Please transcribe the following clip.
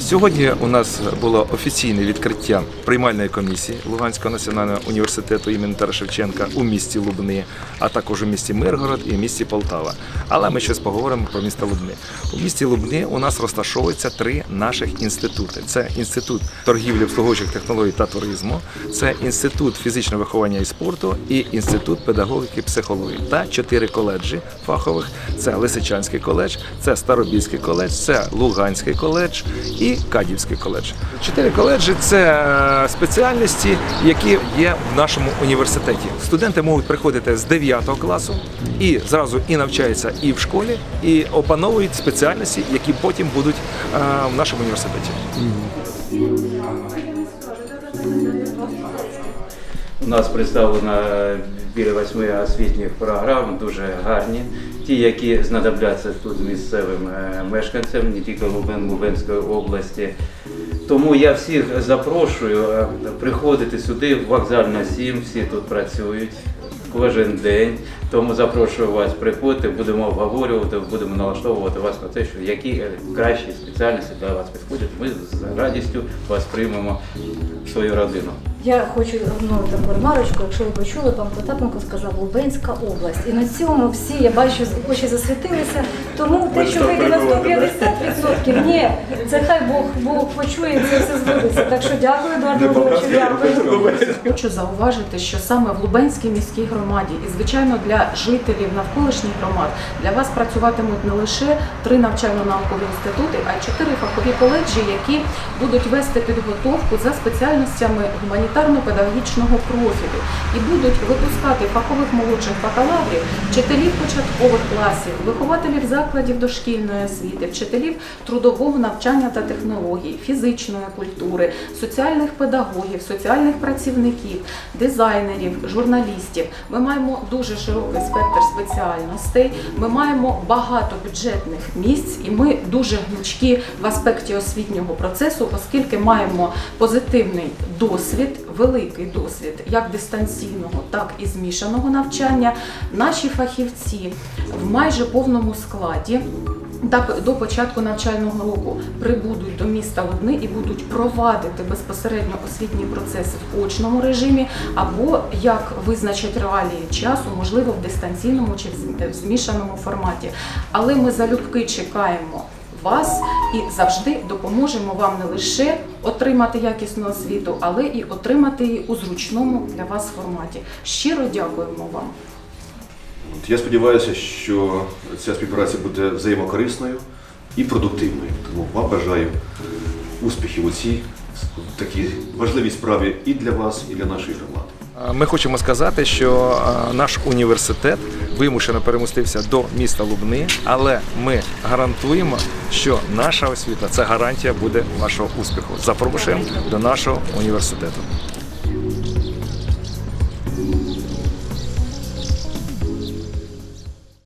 Сьогодні у нас було офіційне відкриття приймальної комісії Луганського національного університету імені Тараса Шевченка у місті Лубни, а також у місті Миргород і місті Полтава. Але ми щось поговоримо про місто Лубни. У місті Лубни у нас розташовуються три наших інститути: це інститут торгівлі обслуговуючих технологій та туризму, це інститут фізичного виховання і спорту і інститут педагогіки і психології та чотири коледжі фахових: це Лисичанський коледж, це Старобільський коледж, це Луганський коледж і Кадівський коледж. Чотири коледжі це е, спеціальності, які є в нашому університеті. Студенти можуть приходити з 9 класу і зразу і навчаються і в школі, і опановують спеціальності, які потім будуть е, в нашому університеті. У нас представлено біля восьми освітніх програм, дуже гарні. Ті, які знадобляться тут місцевим е, мешканцям, не тільки Лубен, Лубенської області. Тому я всіх запрошую е, приходити сюди, вокзальна 7, всі тут працюють кожен день. Тому запрошую вас, приходьте, будемо обговорювати, будемо налаштовувати вас на те, що які е, кращі спеціальності для вас підходять. Ми з радістю вас приймемо в свою родину. Я хочу ну, таку ремарочку, якщо ви почули, пан Потапенко сказав Лубенська область. І на цьому всі, я бачу, очі засвітилися. Тому те, що вийде на 150%, ні, це хай Бог, Бог почує, і це все збудеться. Так що дякую, Едуарду Володимировичу, дякую. Хочу зауважити, що саме в Лубенській міській громаді і, звичайно, для жителів навколишніх громад для вас працюватимуть не лише три навчально-наукові інститути, а й чотири фахові коледжі, які будуть вести підготовку за спеціальностями гуманітарно-педагогічного профілю і будуть випускати фахових молодших бакалаврів, вчителів початкових класів, вихователів закладів дошкільної освіти, вчителів трудового навчання та технологій, фізичної культури, соціальних педагогів, соціальних працівників, дизайнерів, журналістів. Ми маємо дуже широкий спектр спеціальностей. Ми маємо багато бюджетних місць, і ми дуже гнучкі в аспекті освітнього процесу, оскільки маємо позитивний досвід, великий досвід як дистанційного, так і змішаного навчання. Наші фахівці в майже повному складі. Так, до початку навчального року прибудуть до міста Лубни і будуть провадити безпосередньо освітні процеси в очному режимі, або як визначать реалії часу, можливо, в дистанційному чи в змішаному форматі. Але ми залюбки чекаємо вас і завжди допоможемо вам не лише отримати якісну освіту, але і отримати її у зручному для вас форматі. Щиро дякуємо вам. Я сподіваюся, що ця співпраця буде взаємокорисною і продуктивною. Тому вам бажаю успіхів у цій такій важливій справі і для вас, і для нашої громади. Е, Ми хочемо сказати, що е, наш університет вимушено перемістився до міста Лубни, але ми гарантуємо, що наша освіта це гарантія буде вашого успіху. Запрошуємо до нашого університету.